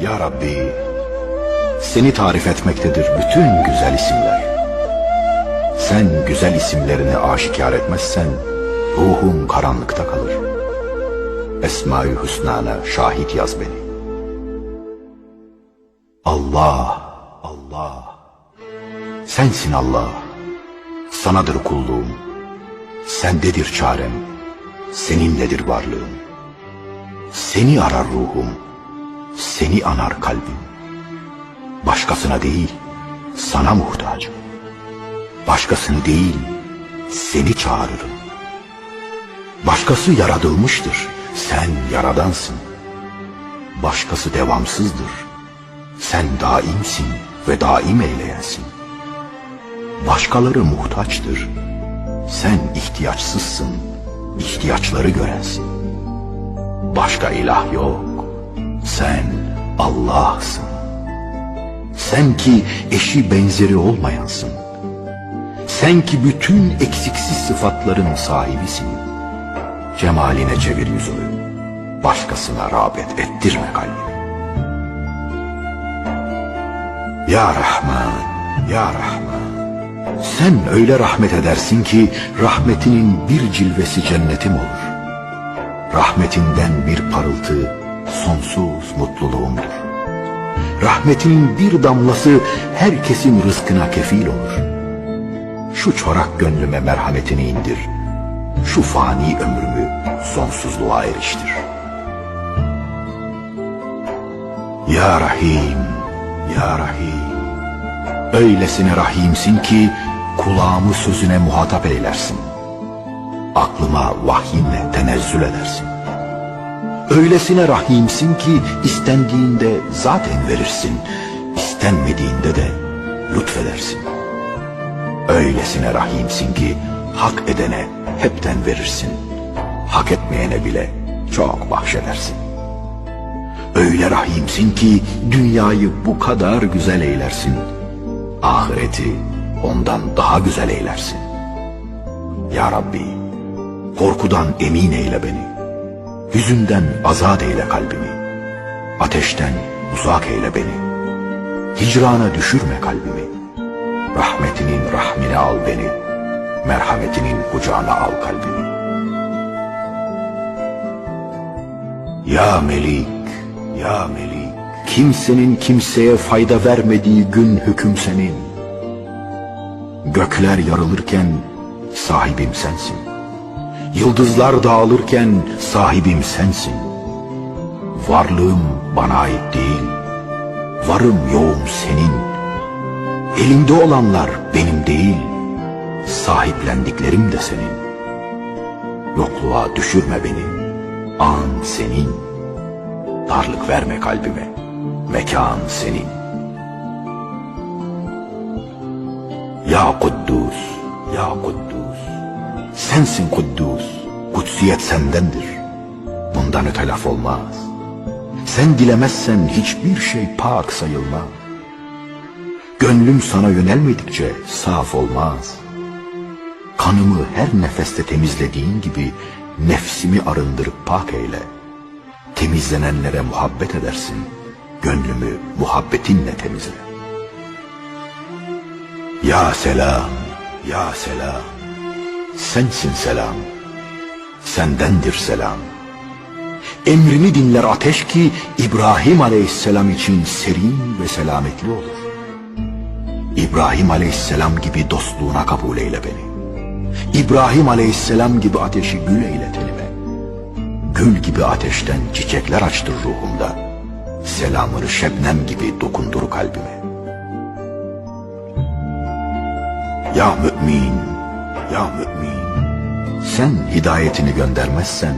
Ya Rabbi, seni tarif etmektedir bütün güzel isimler. Sen güzel isimlerini aşikar etmezsen, ruhum karanlıkta kalır. Esma-i Hüsna'na şahit yaz beni. Allah, Allah, sensin Allah, sanadır kulluğum, sendedir çarem, seninledir varlığım. Seni arar ruhum, seni anar kalbim. Başkasına değil, sana muhtacım. Başkasını değil, seni çağırırım. Başkası yaratılmıştır, sen yaradansın. Başkası devamsızdır, sen daimsin ve daim eyleyensin. Başkaları muhtaçtır, sen ihtiyaçsızsın, ihtiyaçları görensin. Başka ilah yok, sen Allah'sın. Sen ki eşi benzeri olmayansın. Sen ki bütün eksiksiz sıfatların sahibisin. Cemaline çevir yüzünü. Başkasına rağbet ettirme kalbini. Ya Rahman, Ya Rahman. Sen öyle rahmet edersin ki rahmetinin bir cilvesi cennetim olur. Rahmetinden bir parıltı sonsuz mutluluğumdur. Rahmetinin bir damlası herkesin rızkına kefil olur. Şu çorak gönlüme merhametini indir. Şu fani ömrümü sonsuzluğa eriştir. Ya Rahim, Ya Rahim. Öylesine rahimsin ki kulağımı sözüne muhatap eylersin. Aklıma vahyinle tenezzül edersin. Öylesine rahimsin ki istendiğinde zaten verirsin, istenmediğinde de lütfedersin. Öylesine rahimsin ki hak edene hepten verirsin, hak etmeyene bile çok bahşedersin. Öyle rahimsin ki dünyayı bu kadar güzel eylersin, ahireti ondan daha güzel eylersin. Ya Rabbi, korkudan emin eyle beni. Hüzünden azat eyle kalbimi. Ateşten uzak eyle beni. Hicrana düşürme kalbimi. Rahmetinin rahmine al beni. Merhametinin kucağına al kalbimi. Ya Melik, Ya Melik. Kimsenin kimseye fayda vermediği gün hüküm senin. Gökler yarılırken sahibim sensin. Yıldızlar dağılırken sahibim sensin. Varlığım bana ait değil. Varım yoğum senin. Elinde olanlar benim değil. Sahiplendiklerim de senin. Yokluğa düşürme beni. An senin. Darlık verme kalbime. Mekan senin. Ya Kuddus, Ya Kuddus. Sensin Kuddus, kutsiyet sendendir. Bundan öte laf olmaz. Sen dilemezsen hiçbir şey pak sayılmaz. Gönlüm sana yönelmedikçe saf olmaz. Kanımı her nefeste temizlediğin gibi nefsimi arındırıp pak eyle. Temizlenenlere muhabbet edersin. Gönlümü muhabbetinle temizle. Ya selam, ya selam. Sensin selam. Sendendir selam. Emrini dinler ateş ki İbrahim aleyhisselam için serin ve selametli olur. İbrahim aleyhisselam gibi dostluğuna kabul eyle beni. İbrahim aleyhisselam gibi ateşi gül eyle tenime. Gül gibi ateşten çiçekler açtır ruhumda. Selamını şebnem gibi dokundur kalbime. Ya mümin, ya mümin. Sen hidayetini göndermezsen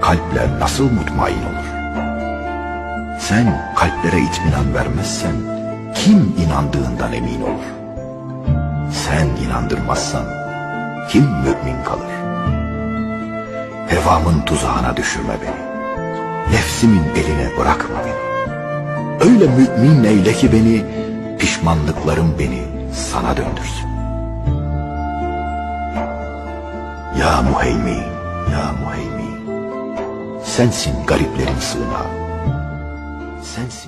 kalpler nasıl mutmain olur? Sen kalplere itminan vermezsen kim inandığından emin olur? Sen inandırmazsan kim mümin kalır? Hevamın tuzağına düşürme beni. Nefsimin eline bırakma beni. Öyle mümin eyle ki beni, pişmanlıklarım beni sana döndürsün. Ya Muheymin, Ya Muheymin. Sensin gariplerin sığınağı. sensin.